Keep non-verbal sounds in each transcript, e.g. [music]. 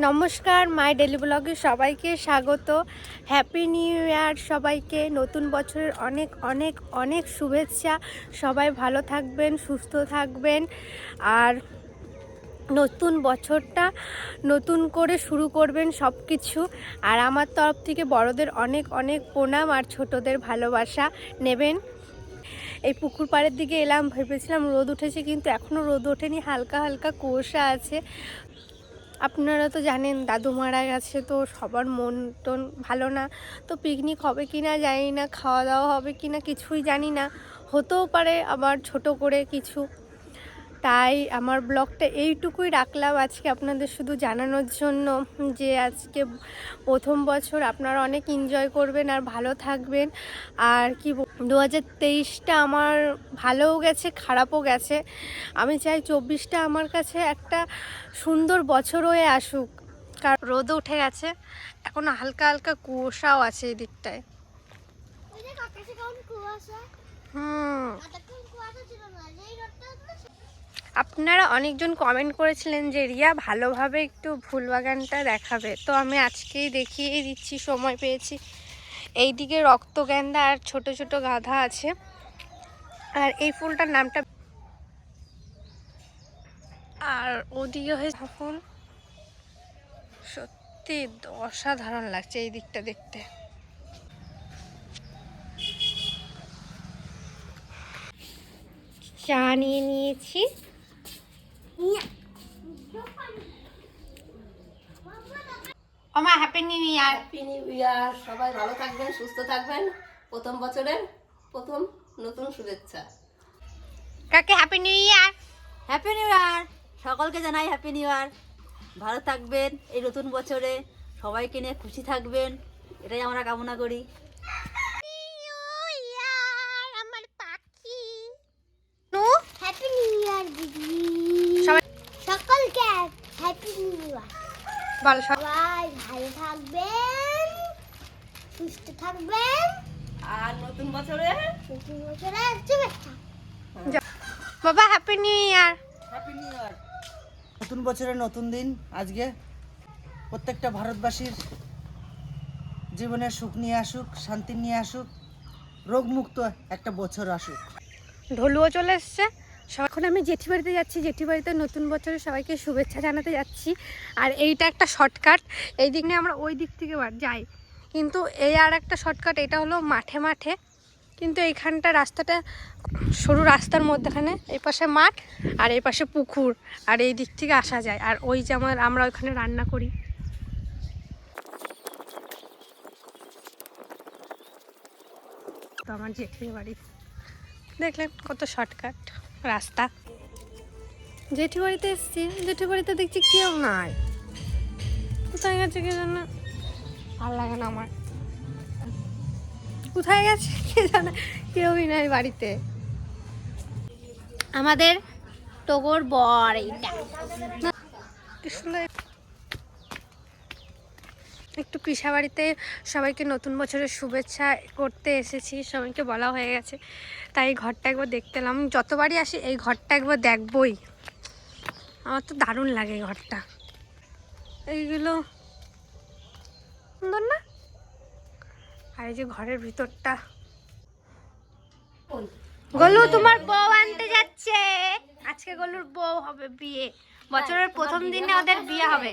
নমস্কার, মাই ডেলি ব্লগে সবাইকে স্বাগত। হ্যাপি নিউ ইয়ার সবাইকে। নতুন বছরের অনেক অনেক অনেক শুভেচ্ছা। সবাই ভালো থাকবেন, সুস্থ থাকবেন। আর নতুন বছরটা নতুন করে শুরু করবেন সব কিছু আর আমার তরফ থেকে বড়দের অনেক অনেক প্রণাম আর ছোটদের ভালোবাসা নেবেন। এই পুকুর পাড়ের দিকে এলাম, ভেবেছিলাম রোদ উঠেছে, কিন্তু এখনও রোদ ওঠেনি, হালকা হালকা কুয়াশা আছে। আপনারা তো জানেন দাদু মারা গেছে, তো সবার মন টন ভালো না। তো পিকনিক হবে কি না জানি না খাওয়া দাওয়া হবে কি না কিছুই জানি না। হতেও পারে আবার ছোট করে কিছু। তাই আমার ব্লগটা এইটুকুই রাখলাম আজকে আপনাদের শুধু জানানোর জন্য যে আজকে প্রথম বছর আপনারা অনেক এনজয় করবেন আর ভালো থাকবেন। আর কি দু হাজার তেইশটা আমার ভালোও গেছে, খারাপও গেছে। আমি চাই চব্বিশটা আমার কাছে একটা সুন্দর বছর হয়ে আসুক। কার রোদও উঠে গেছে, এখন হালকা হালকা কুয়াশাও আছে এই দিকটায়। হুম। আপনারা অনেকজন কমেন্ট করেছিলেন যে রিয়া ভালোভাবে একটু ফুলবাগানটা দেখাবে। তো আমি আজকেই দেখিয়ে দিচ্ছি, সময় পেয়েছি। এইদিকে রক্তগেন্দা আর ছোট ছোট গাধা আছে। আর এই ফুলটার নামটা আর ওদিকে হয়েছে ফুল সত্যি অসাধারণ লাগছে এই দিকটা দেখতে। চা নিয়ে নিয়েছি। আমার happy new year happy new year সবাই ভালো থাকবেন সুস্থ থাকবেন। প্রথম বছরের প্রথম নতুন শুভেচ্ছা। কাকে happy new year happy new year সকলকে জানাই হ্যাপি নিউ ইয়ার ভালো থাকবেন এই নতুন বছরে। সবাইকে নিয়ে খুশি থাকবেন। এটাই আমরা কামনা করি। বল সব সবাই ভালো থাকবেন সুস্থ থাকবেন। আর নতুন বছরে? নতুন বছরের শুভেচ্ছা। বাবা happy new year happy new year নতুন বছরের নতুন দিন। আজকে প্রত্যেকটা ভারতবাসীর জীবনে সুখ নিয়ে আসুক শান্তি নিয়ে আসুক রোগমুক্ত একটা বছর আসুক। ঢোলুও চলে এসছে। এখন আমি জেঠি বাড়িতে যাচ্ছি জেঠি বাড়িতে নতুন বছরে সবাইকে শুভেচ্ছা জানাতে যাচ্ছি। আর এইটা একটা শর্টকাট, এই দিক নিয়ে আমরা ওই দিক থেকে যাই। কিন্তু এই আর একটা শর্টকাট, এটা হলো মাঠে মাঠে। কিন্তু এইখানটা রাস্তাটা, সরু রাস্তার মধ্যেখানে এই পাশে মাঠ আর এই পাশে পুকুর। আর এই দিক থেকে আসা যায়। আর ওই যে আমার আমরা ওইখানে রান্না করি। তো আমার জেঠির বাড়ি। দেখলেন কত শর্টকাট। রাস্তা। জেঠু বাড়িতে এসছি। জেঠু বাড়িতে দেখছি কেউ নাই। কোথায় গেছে কে জানে? ভালো লাগে না আমার। কোথায় গেছে কে জানে? কেউই নাই বাড়িতে। আমাদের টগর বর এইটা। কি সুন্দর একটু পিসা বাড়িতে সবাইকে নতুন বছরের শুভেচ্ছা করতে এসেছি, সবাইকে বলা হয়ে গেছে। তাই এই ঘরটা একবার দেখতে এলাম। যতবারই আসি এই ঘরটা একবার দেখবই। আমার তো দারুণ লাগে এই ঘরটা। এইগুলো সুন্দর না? আর এই যে ঘরের ভিতরটা। গলু, তোমার বউ আনতে যাচ্ছে। আজকে গলুর বউ হবে বিয়ে। বছরের প্রথম দিনে ওদের বিয়ে হবে।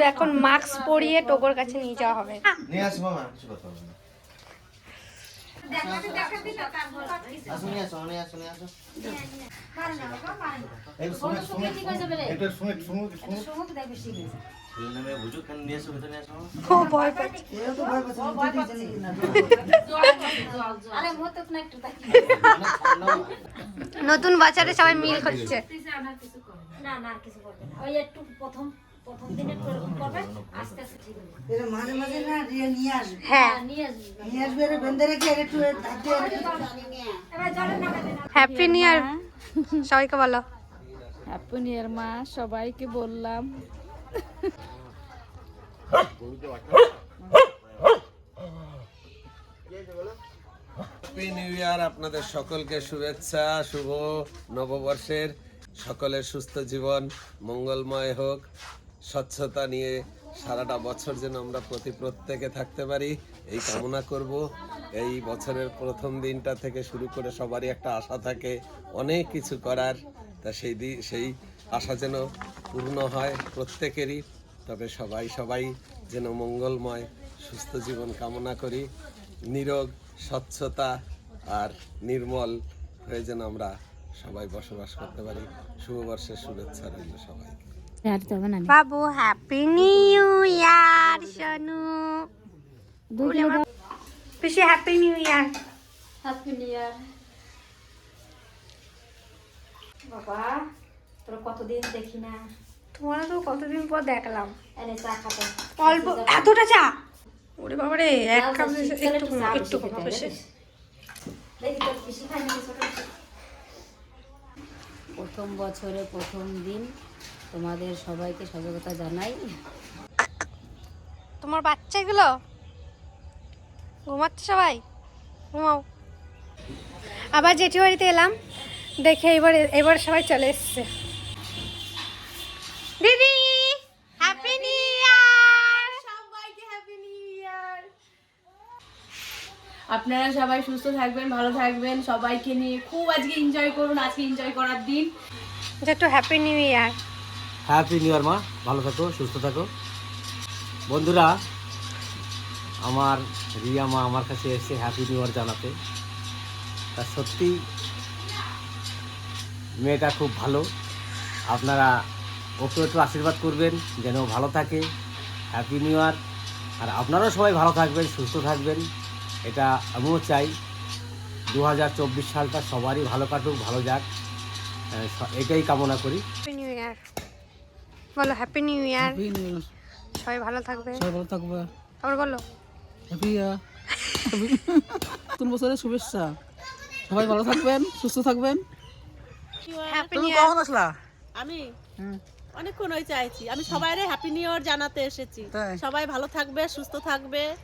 গুলুর এখন মাস্ক পরিয়ে টোকর কাছে নিয়ে যাওয়া হবে। নিয়ে আসো মামা কিছু কথা হবে না। নতুন বাচ্চারা সবাই মিল করছে। না না কিছু করবে না। ওই একটু প্রথম। এরা মাঝে মাঝে না রিয়া নিয়ে আসবে। হ্যাঁ। নিয়ে আসবে। এরা বেঁধে রেখে এর একটু হাত দিয়ে হ্যাপি নিউ ইয়ার সবাইকে বলো। হ্যাপি নিউ ইয়ার মা। সবাইকে বললাম। হ্যাপি নিউ ইয়ার আপনাদের সকলকে শুভেচ্ছা শুভ নববর্ষের সকলের সুস্থ জীবন মঙ্গলময় হোক। স্বচ্ছতা নিয়ে সারাটা বছর যেন আমরা প্রতি প্রত্যেকে থাকতে পারি। এই কামনা করব। এই বছরের প্রথম দিনটা থেকে শুরু করে সবারই একটা আশা থাকে, অনেক কিছু করার। তা সেই দি, সেই আশা যেন পূর্ণ হয় প্রত্যেকেরই। তবে সবাই সবাই যেন মঙ্গলময়, সুস্থ জীবন কামনা করি। নিরোগ, স্বচ্ছতা আর নির্মল হয়ে যেন আমরা সবাই বসবাস করতে পারি। শুভবর্ষের শুভেচ্ছা রইল সবাইকে। বাবু হ্যাপি নিউ ইয়ার শানু পিসি happy new year happy new year বাবা তোর কতদিন দেখি না? তোমার তো কতদিন পর দেখলাম। চা অল্প এতটা চা? ওরে বাবারে এক কাপ একটু একটু বেশি বেশি দেখি তোর পিসি খাই নাকি প্রথম বছরে প্রথম দিন তোমাদের সবাইকে সজাগতা জানাই। তোমার বাচ্চাগুলো? ঘুমাচ্ছে সবাই? ঘুমাও। আবার জেঠি বাড়িতে এলাম। দেখে এবার এবার সবাই চলে এসছে। দিদি হ্যাপি নিউ ইয়ার সবাইকে হ্যাপি নিউ ইয়ার আপনারা সবাই সুস্থ থাকবেন ভালো থাকবেন। সবাইকে নিয়ে খুব আজকে এনজয় করুন আজকে এনজয় করার দিন। যেটু happy new year happy new year মা। ভালো থাকো, সুস্থ থাকো। বন্ধুরা, আমার রিয়া মা আমার কাছে এসে হ্যাপি নিউ ইয়ার জানাতে। তা সত্যি, মেয়েটা খুব ভালো। আপনারা ওকে একটু আশীর্বাদ করবেন, যেন ভালো থাকে। হ্যাপি নিউ ইয়ার আর আপনারাও সবাই ভালো থাকবেন, সুস্থ থাকবেন। এটা আমিও চাই। দু হাজার চব্বিশ সালটা সবারই ভালো কাটুক, ভালো যাক। এটাই কামনা করি। বলো হ্যাপি নিউ ইয়ার সবাই ভালো থাকবে। সবাই ভালো থাকবে। আবার বলো। হ্যাপি [laughs] নতুন বছরের শুভেচ্ছা। সবাই ভালো থাকবেন সুস্থ থাকবেন। হ্যাপি তুমি কখন আসলা? আমি? অনেকক্ষণ ওই চাইছি। আমি সবাইরে হ্যাপি নিউ ইয়ার জানাতে এসেছি। সবাই ভালো থাকবে সুস্থ থাকবে।